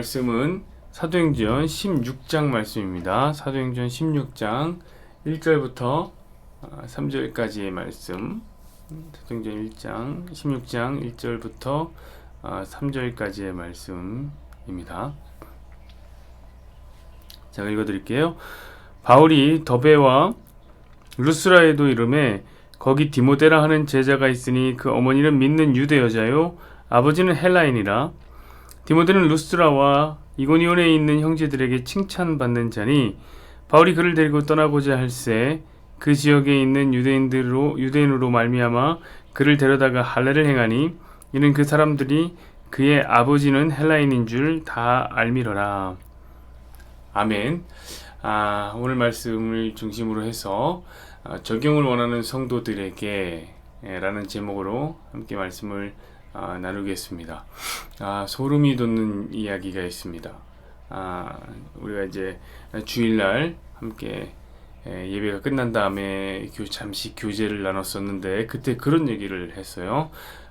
말씀은 사도행전 16장 말씀입니다. 사도행전 16장 1절부터 3절까지의 말씀. 사도행전 1장 16장 1절부터 3절까지의 말씀입니다. 제가 읽어 드릴게요. 바울이 더베와 루스라에도 이름에 거기 디모데라 하는 제자가 있으니 그 어머니는 믿는 유대 여자요 아버지는 헬라인이라 디모데는 루스라와 이고니온에 있는 형제들에게 칭찬받는 자니 바울이 그를 데리고 떠나고자 할새 그 지역에 있는 유대인들로 유대인으로 말미암아 그를 데려다가 할례를 행하니 이는 그 사람들이 그의 아버지는 헬라인인 줄 다 알미러라. 아멘. 아, 오늘 말씀을 중심으로 해서 아, 적용을 원하는 성도들에게 예, 라는 제목으로 함께 말씀을 아, 나누겠습니다. 아, 소름이 돋는 이야기가 있습니다. 아, 우리가 이제 주일날 함께 예, 예배가 끝난 다음에 교, 잠시 교제를 나눴었는데 그때 그런 얘기를 했어요.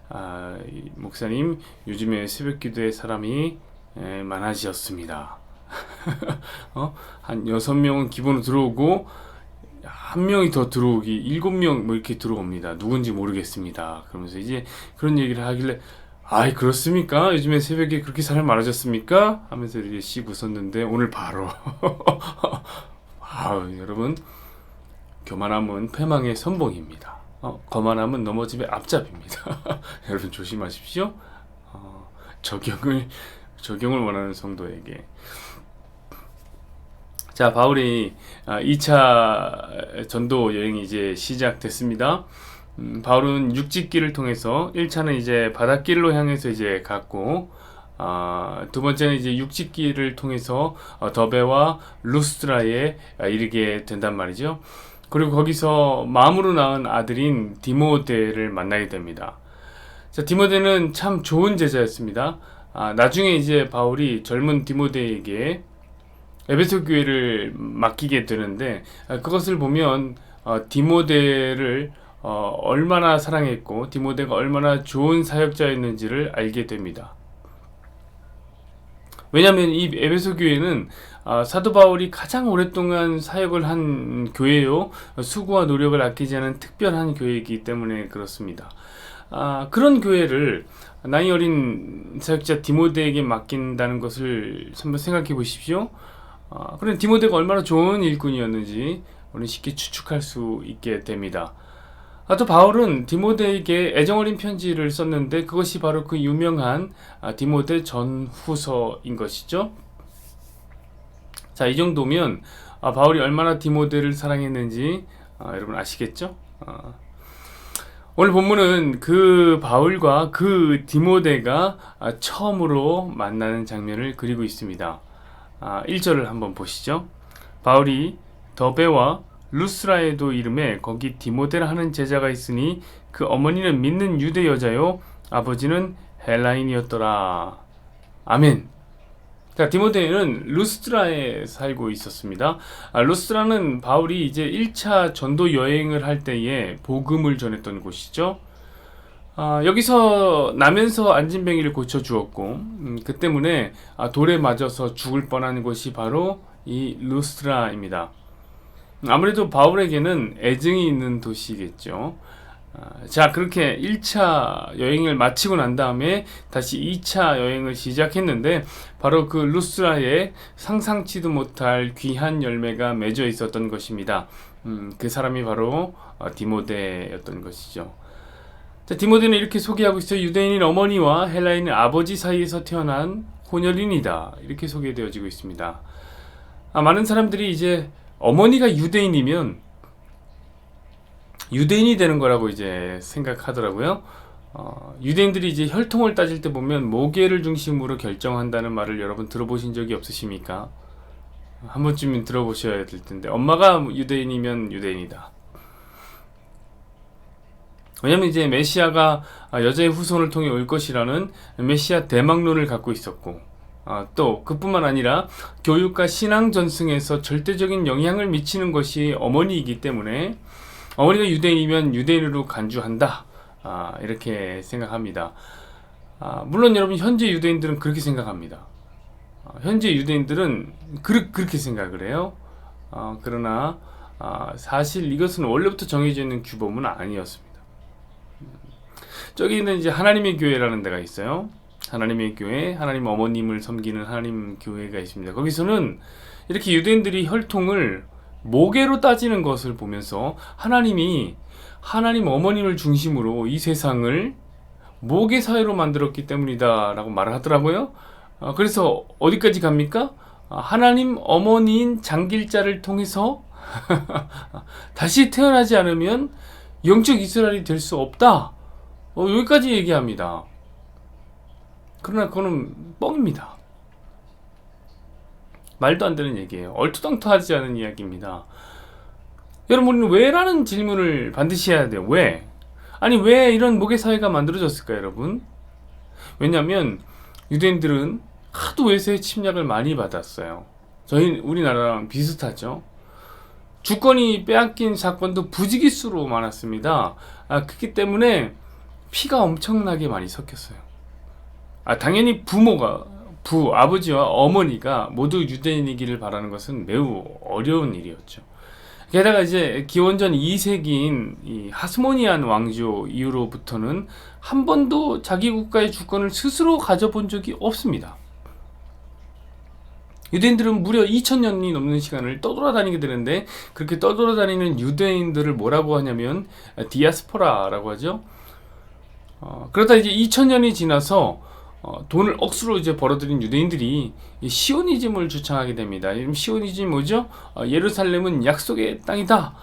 아, 이 목사님 요즘에 새벽 기도에 사람이 예, 많아지셨습니다. 어? 한 여섯 명은 기본으로 들어오고 한 명이 더 들어오기 일곱 명 뭐 이렇게 들어옵니다. 누군지 모르겠습니다. 그러면서 이제 그런 얘기를 하길래 아이 그렇습니까? 요즘에 새벽에 그렇게 사람 많아졌습니까? 하면서 이렇게 씩 웃었는데 오늘 바로 아우 여러분 교만함은 패망의 선봉입니다. 어, 거만함은 넘어짐의 앞잡입니다. 여러분 조심하십시오. 어, 적용을 적용을 원하는 성도에게 자, 바울이 2차 전도 여행이 이제 시작됐습니다. 음, 바울은 육지길을 통해서 1차는 이제 바닷길로 향해서 이제 갔고, 아, 두 번째는 이제 육지길을 통해서 어, 더베와 루스트라에 이르게 된단 말이죠. 그리고 거기서 마음으로 낳은 아들인 디모데를 만나게 됩니다. 자, 디모데는 참 좋은 제자였습니다. 아, 나중에 이제 바울이 젊은 디모데에게 에베소 교회를 맡기게 되는데 아, 그것을 보면 어, 디모데를 어, 얼마나 사랑했고 디모데가 얼마나 좋은 사역자였는지를 알게 됩니다. 왜냐하면 이 에베소 교회는 아, 사도 바울이 가장 오랫동안 사역을 한 교회요 수고와 노력을 아끼지 않은 특별한 교회이기 때문에 그렇습니다. 아, 그런 교회를 나이 어린 사역자 디모데에게 맡긴다는 것을 한번 생각해 보십시오. 아, 그런 디모데가 얼마나 좋은 일꾼이었는지 우리 쉽게 추측할 수 있게 됩니다. 아, 또 바울은 디모데에게 애정어린 편지를 썼는데 그것이 바로 그 유명한 아, 디모데 전후서인 것이죠. 자, 이 정도면 아, 바울이 얼마나 디모데를 사랑했는지 아, 여러분 아시겠죠? 아, 오늘 본문은 그 바울과 그 디모데가 아, 처음으로 만나는 장면을 그리고 있습니다. 아, 1절을 한번 보시죠. 바울이 더베와 루스라에도 이름에 거기 디모데라 하는 제자가 있으니 그 어머니는 믿는 유대 여자요 아버지는 헬라인이었더라. 아멘. 자, 디모데는 루스트라에 살고 있었습니다. 아, 루스트라는 바울이 이제 1차 전도 여행을 할 때에 복음을 전했던 곳이죠. 아, 여기서 나면서 안진뱅이를 고쳐 주었고 음, 그 때문에 아, 돌에 맞아서 죽을 뻔한 곳이 바로 이 루스트라입니다. 아무래도 바울에게는 애증이 있는 도시겠죠. 아, 자, 그렇게 1차 여행을 마치고 난 다음에 다시 2차 여행을 시작했는데 바로 그 루스라에 상상치도 못할 귀한 열매가 맺어 있었던 것입니다. 음, 그 사람이 바로 어, 디모데였던 것이죠. 자, 디모데는 이렇게 소개하고 있어요. 유대인인 어머니와 헬라인인 아버지 사이에서 태어난 혼혈인이다. 이렇게 소개되어지고 있습니다. 아, 많은 사람들이 이제 어머니가 유대인이면 유대인이 되는 거라고 이제 생각하더라고요. 어, 유대인들이 이제 혈통을 따질 때 보면 모계를 중심으로 결정한다는 말을 여러분 들어보신 적이 없으십니까? 한 번쯤은 들어보셔야 될 텐데 엄마가 유대인이면 유대인이다. 왜냐면 이제 메시아가 여자의 후손을 통해 올 것이라는 메시아 대망론을 갖고 있었고 아, 또 그뿐만 아니라 교육과 신앙 전승에서 절대적인 영향을 미치는 것이 어머니이기 때문에 어머니가 유대인이면 유대인으로 간주한다 아, 이렇게 생각합니다. 아, 물론 여러분 현재 유대인들은 그렇게 생각합니다. 어, 현재 유대인들은 그, 그렇게 생각을 해요. 어, 그러나 아, 사실 이것은 원래부터 정해져 있는 규범은 아니었습니다. 저기는 이제 하나님의 교회라는 데가 있어요. 하나님의 교회, 하나님 어머님을 섬기는 하나님 교회가 있습니다. 거기서는 이렇게 유대인들이 혈통을 모계로 따지는 것을 보면서 하나님이 하나님 어머님을 중심으로 이 세상을 모계 사회로 만들었기 때문이다라고 말을 하더라고요. 어, 그래서 어디까지 갑니까? 아, 하나님 어머니인 장길자를 통해서 다시 태어나지 않으면 영적 이스라엘이 될 수 없다. 어, 여기까지 얘기합니다. 그러나 그거는 뻥입니다. 말도 안 되는 얘기예요. 얼토당토하지 않은 이야기입니다. 여러분, 왜라는 질문을 반드시 해야 돼요. 왜? 아니, 왜 이런 모계 사회가 만들어졌을까요, 여러분? 왜냐하면 유대인들은 하도 외세의 침략을 많이 받았어요. 저희 우리나라랑 비슷하죠. 주권이 빼앗긴 사건도 부지기수로 많았습니다. 아, 그렇기 때문에 피가 엄청나게 많이 섞였어요. 아, 당연히 부모가 부 아버지와 어머니가 모두 유대인이기를 바라는 것은 매우 어려운 일이었죠. 게다가 이제 기원전 2세기인 이 하스모니안 왕조 이후로부터는 한 번도 자기 국가의 주권을 스스로 가져본 적이 없습니다. 유대인들은 무려 2000년이 넘는 시간을 떠돌아다니게 되는데 그렇게 떠돌아다니는 유대인들을 뭐라고 하냐면 디아스포라라고 하죠. 어, 그러다 이제 2000년이 지나서 어, 돈을 억수로 이제 벌어들인 유대인들이 이 시오니즘을 주창하게 됩니다. 이 시오니즘 뭐죠? 어, 예루살렘은 약속의 땅이다.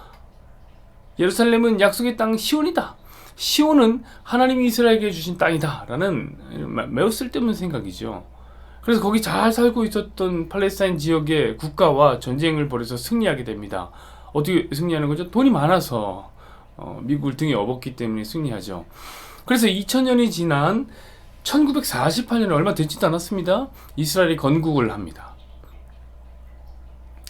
예루살렘은 약속의 땅 시온이다. 시온은 하나님이 이스라엘에게 주신 땅이다라는 매우 쓸데없는 생각이죠. 그래서 거기 잘 살고 있었던 팔레스타인 지역의 국가와 전쟁을 벌여서 승리하게 됩니다. 어떻게 승리하는 거죠? 돈이 많아서 어, 미국을 등에 업었기 때문에 승리하죠. 그래서 2000년이 지난 1948년에 얼마 되지도 않았습니다. 이스라엘이 건국을 합니다.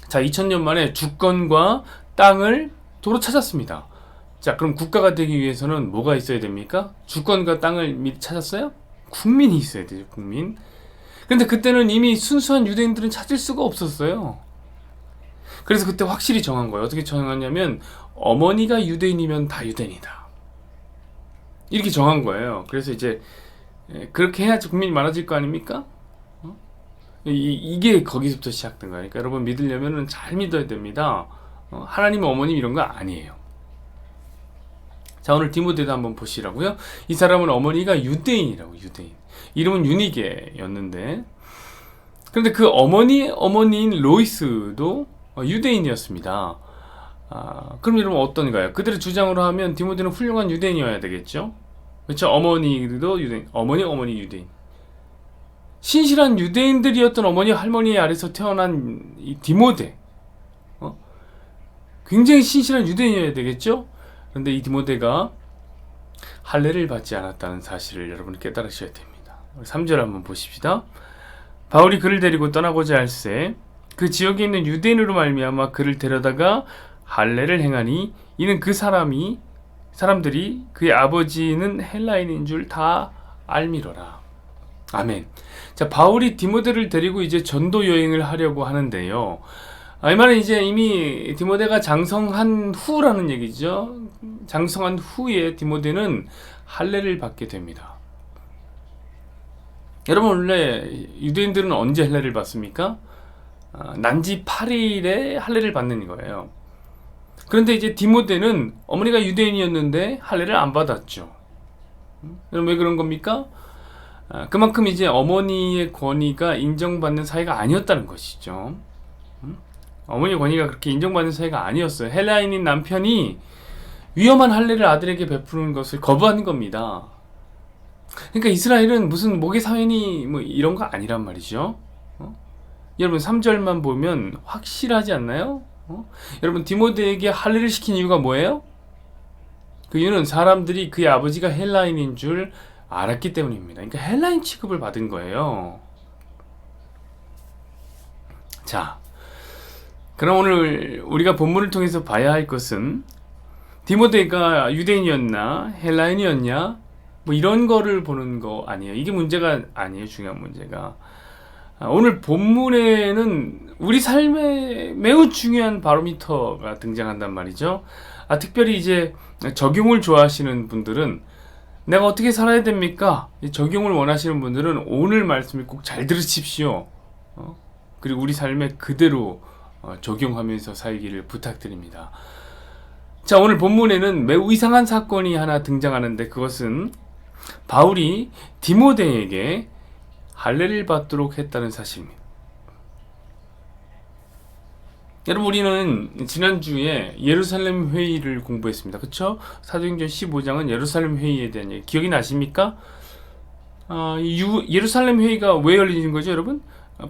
자, 2000년 만에 주권과 땅을 도로 찾았습니다. 자, 그럼 국가가 되기 위해서는 뭐가 있어야 됩니까? 주권과 땅을 미리 찾았어요? 국민이 있어야 되죠, 국민. 근데 그때는 이미 순수한 유대인들은 찾을 수가 없었어요. 그래서 그때 확실히 정한 거예요. 어떻게 정했냐면 어머니가 유대인이면 다 유대인이다. 이렇게 정한 거예요. 그래서 이제 예, 그렇게 해야지 국민이 많아질 거 아닙니까? 어? 이, 게 거기서부터 시작된 거니까 그러니까 여러분 믿으려면 잘 믿어야 됩니다. 어, 하나님 어머님 이런 거 아니에요. 자 오늘 디모데도 한번 보시라고요. 이 사람은 어머니가 유대인이라고 유대인. 이름은 유니게였는데 그런데 그 어머니 어머니인 로이스도 어, 유대인이었습니다. 아, 그럼 여러분 어떤가요? 그들의 주장으로 하면 디모데는 훌륭한 유대인이어야 되겠죠? 그렇죠? 어머니도 유대인, 어머니 어머니 유대인. 신실한 유대인들이었던 어머니 할머니 아래서 태어난 이 디모데. 어? 굉장히 신실한 유대인이어야 되겠죠? 그런데 이 디모데가 할례를 받지 않았다는 사실을 여러분 깨달으셔야 됩니다. 3절 한번 보십시다. 바울이 그를 데리고 떠나고자 할새 그 지역에 있는 유대인으로 말미암아 그를 데려다가 할례를 행하니 이는 그 사람이 사람들이 그의 아버지는 헬라인인 줄 다 알미러라. 아멘. 자, 바울이 디모데를 데리고 이제 전도 여행을 하려고 하는데요. 아, 이 말은 이제 이미 디모데가 장성한 후라는 얘기죠. 장성한 후에 디모데는 할례를 받게 됩니다. 여러분 원래 유대인들은 언제 할례를 받습니까? 아, 난지 8일에 할례를 받는 거예요. 그런데 이제 디모데는 어머니가 유대인이었는데 할례를 안 받았죠. 왜 그런 겁니까? 아, 그만큼 이제 어머니의 권위가 인정받는 사이가 아니었다는 것이죠. 음? 어머니의 권위가 그렇게 인정받는 사이가 아니었어요. 헬라인인 남편이 위험한 할례를 아들에게 베푸는 것을 거부하는 겁니다. 그러니까 이스라엘은 무슨 목의 사회니 뭐 이런 거 아니란 말이죠. 어? 여러분 3절만 보면 확실하지 않나요? 어? 여러분 디모데에게 할례를 시킨 이유가 뭐예요? 그 이유는 사람들이 그의 아버지가 헬라인인 줄 알았기 때문입니다. 그러니까 헬라인 취급을 받은 거예요. 자, 그럼 오늘 우리가 본문을 통해서 봐야 할 것은 디모데가 유대인이었나 헬라인이었냐 뭐 이런 거를 보는 거 아니에요. 이게 문제가 아니에요. 중요한 문제가. 아, 오늘 본문에는 우리 삶에 매우 중요한 바로미터가 등장한단 말이죠. 아, 특별히 이제 적용을 좋아하시는 분들은 내가 어떻게 살아야 됩니까? 이 적용을 원하시는 분들은 오늘 말씀을 꼭 잘 들으십시오. 어? 그리고 우리 삶에 그대로 어, 적용하면서 살기를 부탁드립니다. 자, 오늘 본문에는 매우 이상한 사건이 하나 등장하는데 그것은 바울이 디모데에게 할례를 받도록 했다는 사실입니다. 여러분 우리는 지난주에 예루살렘 회의를 공부했습니다. 그렇죠? 사도행전 15장은 예루살렘 회의에 대한 얘기 기억이 나십니까? 아, 유, 예루살렘 회의가 왜 열리는 거죠, 여러분?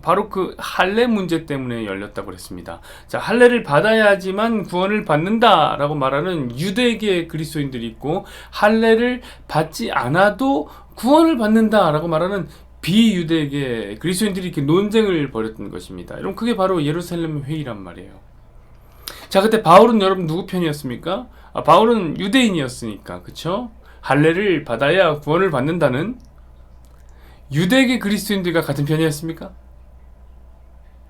바로 그 할례 문제 때문에 열렸다고 그랬습니다. 자, 할례를 받아야지만 구원을 받는다라고 말하는 유대계 그리스도인들이 있고 할례를 받지 않아도 구원을 받는다라고 말하는 비유대계 그리스도인들이 이렇게 논쟁을 벌였던 것입니다. 여러분 그게 바로 예루살렘 회의란 말이에요. 자, 그때 바울은 여러분 누구 편이었습니까? 아, 바울은 유대인이었으니까, 그쵸? 할례를 받아야 구원을 받는다는 유대계 그리스도인들과 같은 편이었습니까?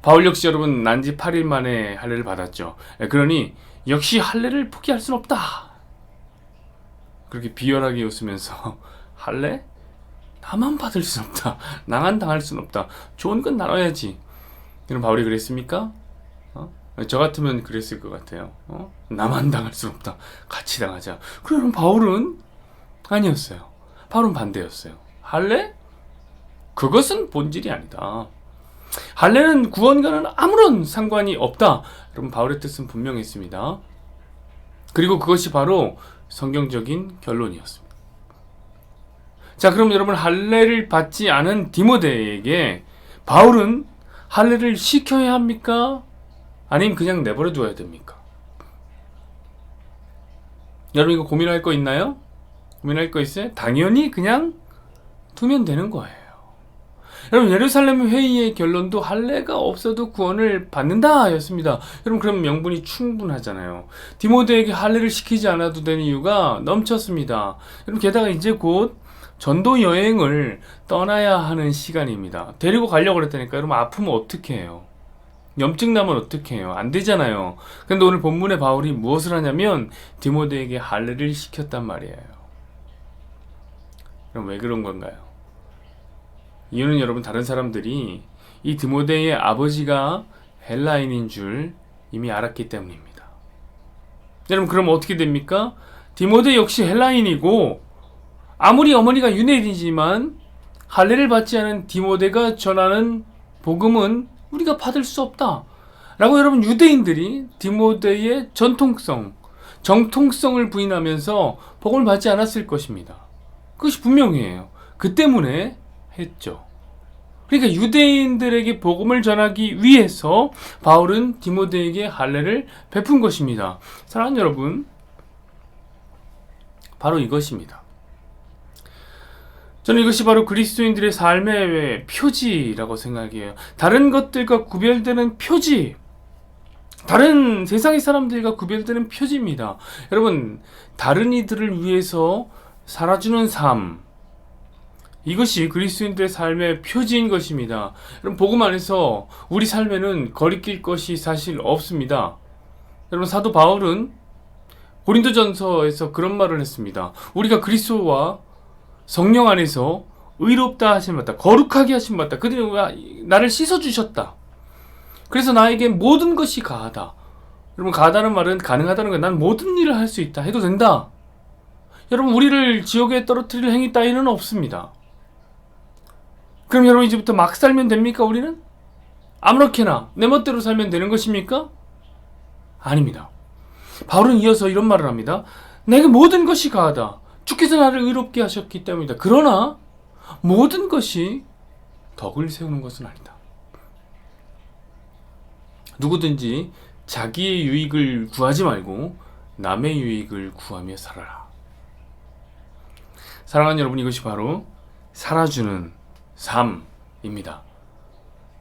바울 역시 여러분 난지 8일 만에 할례를 받았죠. 예, 그러니 역시 할례를 포기할 순 없다. 그렇게 비열하게 웃으면서 할례? 나만 받을 순 없다. 나만 당할 순 없다. 좋은 건 나눠야지. 이런 바울이 그랬습니까? 어? 저 같으면 그랬을 것 같아요. 어? 나만 당할 순 없다. 같이 당하자. 그럼 바울은 아니었어요. 바울은 반대였어요. 할례? 그것은 본질이 아니다. 할례는 구원과는 아무런 상관이 없다. 여러분 바울의 뜻은 분명했습니다. 그리고 그것이 바로 성경적인 결론이었습니다. 자, 그럼 여러분 할례를 받지 않은 디모데에게 바울은 할례를 시켜야 합니까? 아니면 그냥 내버려 두어야 됩니까? 여러분 이거 고민할 거 있나요? 고민할 거 있어요? 당연히 그냥 두면 되는 거예요. 여러분 예루살렘 회의의 결론도 할례가 없어도 구원을 받는다 였습니다. 여러분 그럼 명분이 충분하잖아요. 디모데에게 할례를 시키지 않아도 되는 이유가 넘쳤습니다. 여러분 게다가 이제 곧 전도 여행을 떠나야 하는 시간입니다. 데리고 가려고 그랬다니까 여러분 아프면 어떻게 해요? 염증 나면 어떻게 해요? 안 되잖아요. 근데 오늘 본문에 바울이 무엇을 하냐면 디모데에게 할례를 시켰단 말이에요. 그럼 왜 그런 건가요? 이유는 여러분 다른 사람들이 이 디모데의 아버지가 헬라인인 줄 이미 알았기 때문입니다. 여러분 그럼 어떻게 됩니까? 디모데 역시 헬라인이고 아무리 어머니가 유대인이지만 할례를 받지 않은 디모데가 전하는 복음은 우리가 받을 수 없다. 라고 여러분 유대인들이 디모데의 전통성, 정통성을 부인하면서 복음을 받지 않았을 것입니다. 그것이 분명해요. 그 때문에 했죠. 그러니까 유대인들에게 복음을 전하기 위해서 바울은 디모데에게 할례를 베푼 것입니다. 사랑하는 여러분, 바로 이것입니다. 저는 이것이 바로 그리스도인들의 삶의 표지라고 생각해요. 다른 것들과 구별되는 표지. 다른 세상의 사람들과 구별되는 표지입니다. 여러분, 다른 이들을 위해서 살아주는 삶. 이것이 그리스도인들의 삶의 표지인 것입니다. 여러분, 복음 안에서 우리 삶에는 거리낄 것이 사실 없습니다. 여러분, 사도 바울은 고린도전서에서 그런 말을 했습니다. 우리가 그리스도와 성령 안에서 의롭다 하심 받다. 거룩하게 하심 받다. 그들이 나를 씻어 주셨다. 그래서 나에게 모든 것이 가하다. 여러분 가하다는 말은 가능하다는 거예요. 난 모든 일을 할 수 있다. 해도 된다. 여러분 우리를 지옥에 떨어뜨릴 행위 따위는 없습니다. 그럼 여러분 이제부터 막 살면 됩니까 우리는? 아무렇게나 내 멋대로 살면 되는 것입니까? 아닙니다. 바울은 이어서 이런 말을 합니다. 내게 모든 것이 가하다. 주께서 나를 의롭게 하셨기 때문이다. 그러나 모든 것이 덕을 세우는 것은 아니다. 누구든지 자기의 유익을 구하지 말고 남의 유익을 구하며 살아라. 사랑하는 여러분, 이것이 바로 살아주는 삶입니다.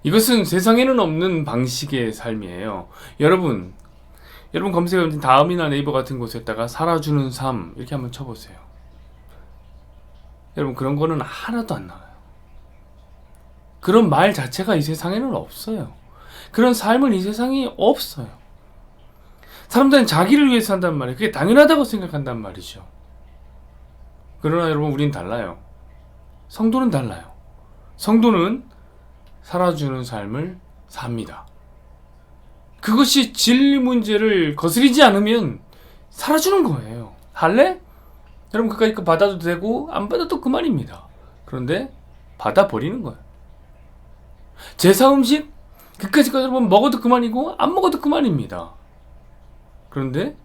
이것은 세상에는 없는 방식의 삶이에요. 여러분, 여러분 검색해 다음이나 네이버 같은 곳에다가 살아주는 삶 이렇게 한번 쳐보세요. 여러분 그런 거는 하나도 안 나와요. 그런 말 자체가 이 세상에는 없어요. 그런 삶은 이 세상에 없어요. 사람들은 자기를 위해서 산단 말이에요. 그게 당연하다고 생각한단 말이죠. 그러나 여러분, 우린 달라요. 성도는 달라요. 성도는 살아주는 삶을 삽니다. 그것이 진리 문제를 거스리지 않으면 살아주는 거예요. 할래? 여러분 그까짓 거 받아도 되고 안 받아도 그만입니다. 그런데 받아 버리는 거예요. 제사 음식 그까짓 거 여러분 먹어도 그만이고 안 먹어도 그만입니다. 그런데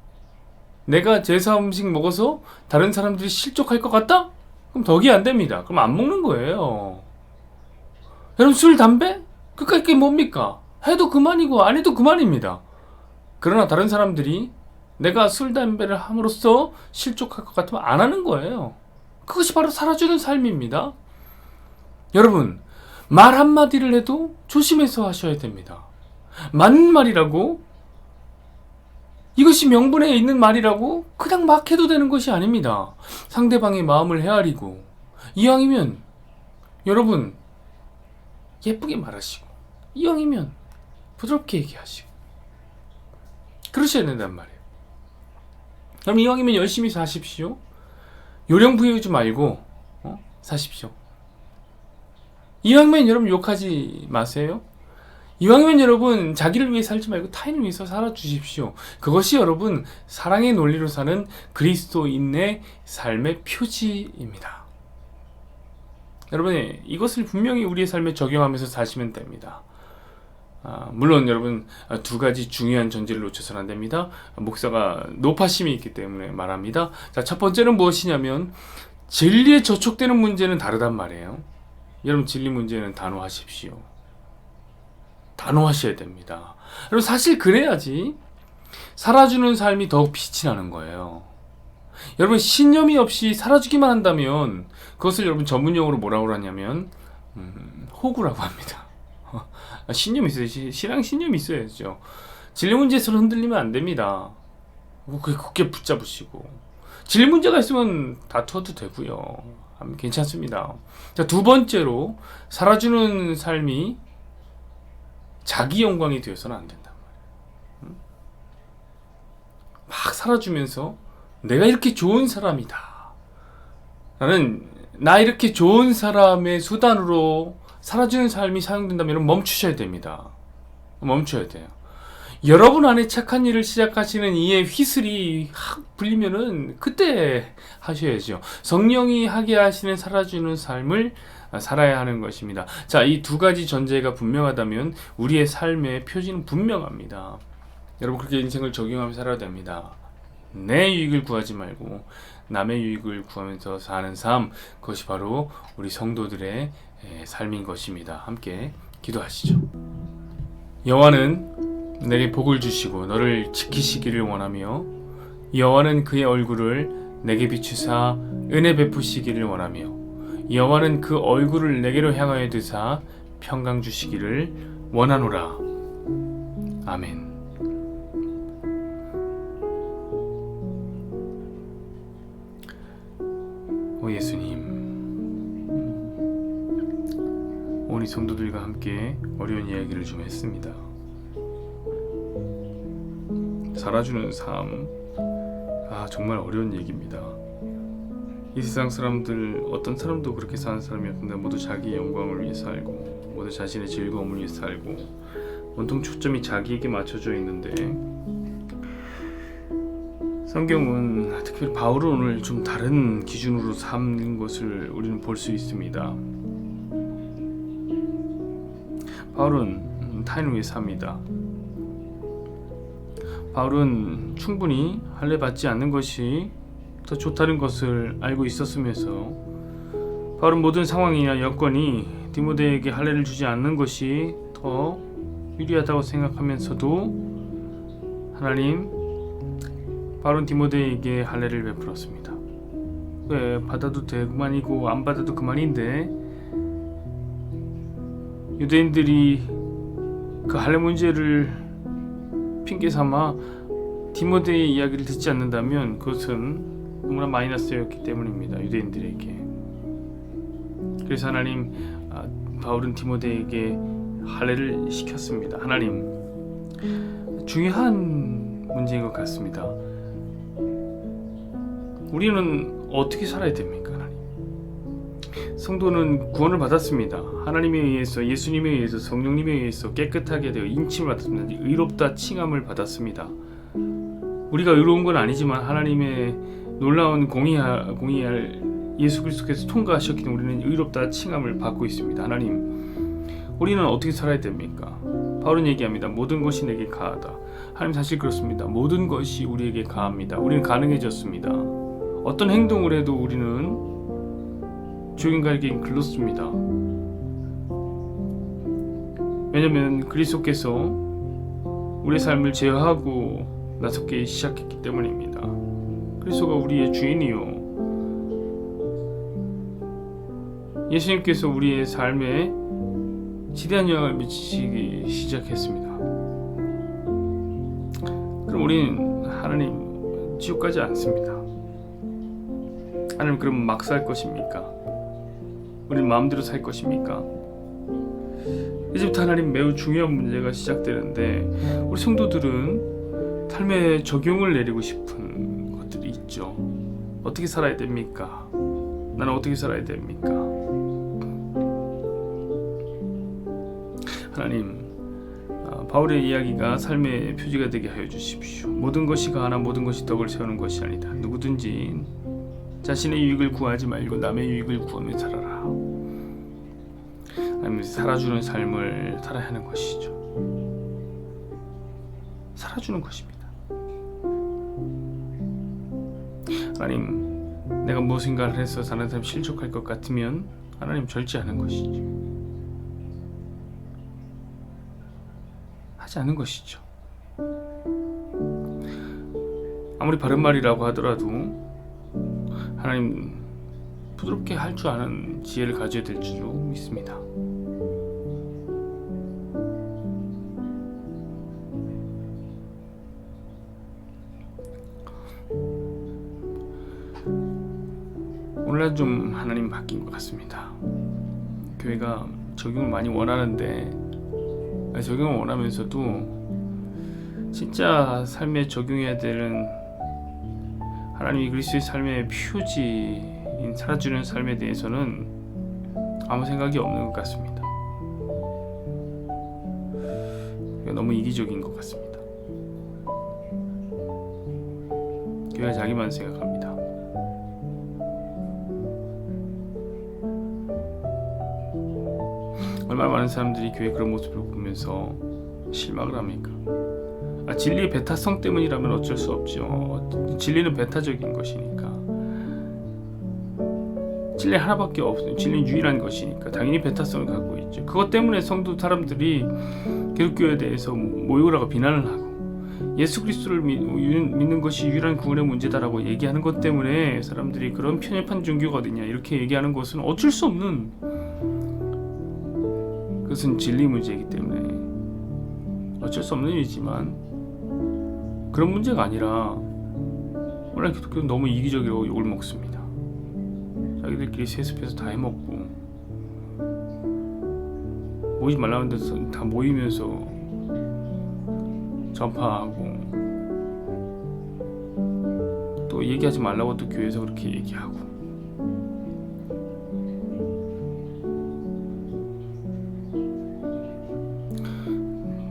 내가 제사 음식 먹어서 다른 사람들이 실족할 것 같다? 그럼 덕이 안 됩니다. 그럼 안 먹는 거예요. 여러분 술, 담배? 그까짓 게 뭡니까? 해도 그만이고 안 해도 그만입니다. 그러나 다른 사람들이 내가 술, 담배를 함으로써 실족할 것 같으면 안 하는 거예요. 그것이 바로 살아주는 삶입니다. 여러분, 말 한마디를 해도 조심해서 하셔야 됩니다. 맞는 말이라고 이것이 명분에 있는 말이라고 그냥 막 해도 되는 것이 아닙니다. 상대방의 마음을 헤아리고 이왕이면 여러분 예쁘게 말하시고 이왕이면 부드럽게 얘기하시고 그러셔야 된단 말이에요. 그럼 이왕이면 열심히 사십시오. 요령 부여하지 말고 어? 사십시오. 이왕이면 여러분 욕하지 마세요. 이왕이면 여러분 자기를 위해 살지 말고 타인을 위해서 살아주십시오. 그것이 여러분 사랑의 논리로 사는 그리스도인의 삶의 표지입니다. 여러분 이것을 분명히 우리의 삶에 적용하면서 사시면 됩니다. 아, 물론 여러분 아, 두 가지 중요한 전제를 놓쳐서는 안 됩니다. 목사가 높아심이 있기 때문에 말합니다. 자, 첫 번째는 무엇이냐면 진리에 저촉되는 문제는 다르단 말이에요. 여러분 진리 문제는 단호하십시오. 단호하셔야 됩니다. 여러분 사실 그래야지 살아주는 삶이 더욱 빛이 나는 거예요. 여러분 신념이 없이 살아주기만 한다면 그것을 여러분 전문용어로 뭐라고 하냐면 음, 호구라고 합니다. 신념 있어요. 시, 신앙 신념이 있어야죠. 진리 문제에서 흔들리면 안 됩니다. 그게 굳게 붙잡으시고 진리 문제가 있으면 다투어도 되고요. 괜찮습니다. 자, 두 번째로 살아주는 삶이 자기 영광이 되어서는 안 된단 말이에요. 막 살아주면서 내가 이렇게 좋은 사람이다. 나는 나 이렇게 좋은 사람의 수단으로 사라지는 삶이 사용된다면 멈추셔야 됩니다. 멈춰야 돼요. 여러분 안에 착한 일을 시작하시는 이의 휘슬이 확 불리면은 그때 하셔야죠. 성령이 하게 하시는 살아주는 삶을 살아야 하는 것입니다. 자, 이 두 가지 전제가 분명하다면 우리의 삶의 표지는 분명합니다. 여러분 그렇게 인생을 적용하며 살아야 됩니다. 내 유익을 구하지 말고 남의 유익을 구하면서 사는 삶 그것이 바로 우리 성도들의 삶인 것입니다. 함께 기도하시죠. 여호와는 내게 복을 주시고 너를 지키시기를 원하며 여호와는 그의 얼굴을 내게 비추사 은혜 베푸시기를 원하며 여호와는 그 얼굴을 내게로 향하여 드사 평강 주시기를 원하노라. 아멘. 오 예수님, 우리 성도들과 함께 어려운 이야기를 좀 했습니다. 살아주는 삶, 아 정말 어려운 얘기입니다. 이 세상 사람들 어떤 사람도 그렇게 사는 사람이 없는데 모두 자기 영광을 위해 살고 모두 자신의 즐거움을 위해 살고 온통 초점이 자기에게 맞춰져 있는데 성경은 특별히 바울은 오늘 좀 다른 기준으로 삼는 것을 우리는 볼 수 있습니다. 바울은 삽니다. 바울은 충분히 할례 받지 않는 것이 더 좋다는 것을 알고 있었으면서 바울은 모든 상황이나 여건이 디모데에게 할례를 주지 않는 것이 더 유리하다고 생각하면서도 하나님 바로 디모데에게 할례를 베풀었습니다. 왜 받아도 되그만이고 안 받아도 그만인데 유대인들이 그 할례 문제를 핑계 삼아 디모데의 이야기를 듣지 않는다면 그것은 너무나 마이너스였기 때문입니다. 유대인들에게. 그래서 하나님 아, 바울은 디모데에게 할례를 시켰습니다. 하나님 중요한 문제인 것 같습니다. 우리는 어떻게 살아야 됩니까? 성도는 구원을 받았습니다. 하나님에 의해서 예수님에 의해서 성령님에 의해서 깨끗하게 되어 인침을 받았습니다. 의롭다 칭함을 받았습니다. 우리가 의로운 건 아니지만 하나님의 놀라운 공의할, 공의할 예수 그리스도께서 통과하셨기 때문에 우리는 의롭다 칭함을 받고 있습니다. 하나님, 우리는 어떻게 살아야 됩니까? 바울은 얘기합니다. 모든 것이 내게 가하다. 하나님 사실 그렇습니다. 모든 것이 우리에게 가합니다. 우리는 가능해졌습니다. 어떤 행동을 해도 우리는 주인가에게 글렀습니다. 왜냐하면 그리스도께서 우리의 삶을 제어하고 나섭게 시작했기 때문입니다. 그리스도가 우리의 주인이요. 예수님께서 우리의 삶에 지대한 영향을 미치기 시작했습니다. 그럼 우리는 하나님 지옥 가지 않습니다. 하나님 그럼 막 살 것입니까? 우리는 마음대로 살 것입니까? 이제부터 하나님 매우 중요한 문제가 시작되는데 우리 성도들은 삶에 적용을 내리고 싶은 것들이 있죠. 어떻게 살아야 됩니까? 나는 어떻게 살아야 됩니까? 하나님, 아, 바울의 이야기가 삶의 표지가 되게 하여 주십시오. 모든 것이 가하나 모든 것이 덕을 세우는 것이 아니다. 누구든지 자신의 유익을 구하지 말고 남의 유익을 구하며 살아라. 하나님 살아주는 삶을 살아야 하는 것이죠. 살아주는 것입니다. 하나님, 내가 무엇인가를 해서 사는 사람 실족할 것 같으면 하나님 절제하는 것이죠. 하지 않은 것이죠. 아무리 바른 말이라고 하더라도 하나님 부드럽게 할 줄 아는 지혜를 가져야 될 줄로 믿습니다. 오늘날 좀 하나님 바뀐 것 같습니다. 교회가 적용을 많이 원하는데 적용을 원하면서도 진짜 삶에 적용해야 되는 하나님이 그리스도의 삶의 표지인 살아주는 삶에 대해서는 아무 생각이 없는 것 같습니다. 너무 이기적인 것 같습니다. 교회가 자기만 생각합니다. 얼마나 많은 사람들이 교회 그런 모습을 보면서 실망을 합니까? 아, 진리의 배타성 때문이라면 어쩔 수 없죠. 진리는 배타적인 것이니까. 진리 하나밖에 없어요. 진리는 유일한 것이니까 당연히 배타성을 갖고 있죠. 그것 때문에 성도 사람들이 기독교에 대해서 모욕을 하고 비난을 하고 예수 그리스도를 믿, 는 것이 유일한 구원의 문제다라고 얘기하는 것 때문에 사람들이 그런 편협한 종교가 어디냐 이렇게 얘기하는 것은 어쩔 수 없는 그것은 진리 문제이기 때문에 어쩔 수 없는 일이지만 그런 문제가 아니라 원래 기독교는 너무 이기적이라고 욕을 먹습니다. 자기들끼리 세습해서 다 해먹고 모이지 말라는 데서 다 모이면서 전파하고 또 얘기하지 말라고 또 교회에서 그렇게 얘기하고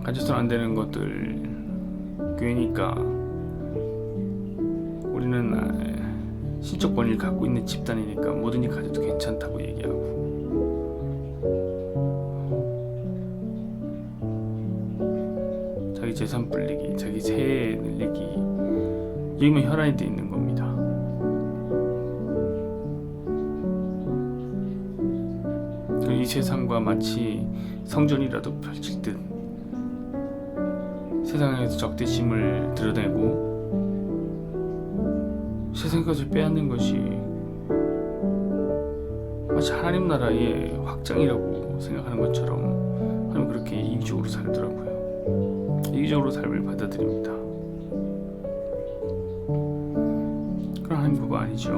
가져서는 안 되는 것들 교회니까 우리는 아, 신적 권위를 갖고 있는 집단이니까 뭐든지 가져도 괜찮다고 얘기하고 자기 재산 불리기, 자기 세에 늘리기 이면 혈안이 돼 있는 겁니다. 이 세상과 마치 성전이라도 펼칠 듯 세상에서 적대심을 드러내고 세상 것을 빼앗는 것이 마치 하나님 나라의 확장이라고 생각하는 것처럼 하나님 그렇게 이기적으로 살더라고요. 이기적으로 삶을 받아들입니다. 그런 하나님 그거 아니죠.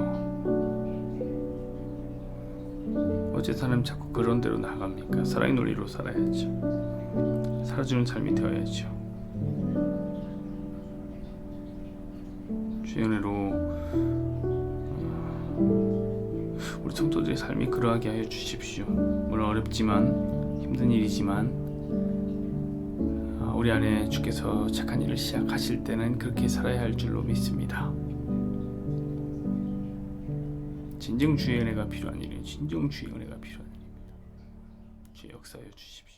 어째 사람 자꾸 그런 대로 나갑니까? 사랑의 논리로 살아야죠. 살아주는 삶이 되어야죠. 은혜로 어, 우리 성도들의 삶이 그러하게 하여 주십시오. 물론 어렵지만 힘든 일이지만 아, 우리 안에 주께서 착한 일을 시작하실 때는 그렇게 살아야 할 줄로 믿습니다. 진정 주의 은혜가 필요한 일은 진정 주의 은혜가 필요한 일입니다. 주의 역사여 주십시오.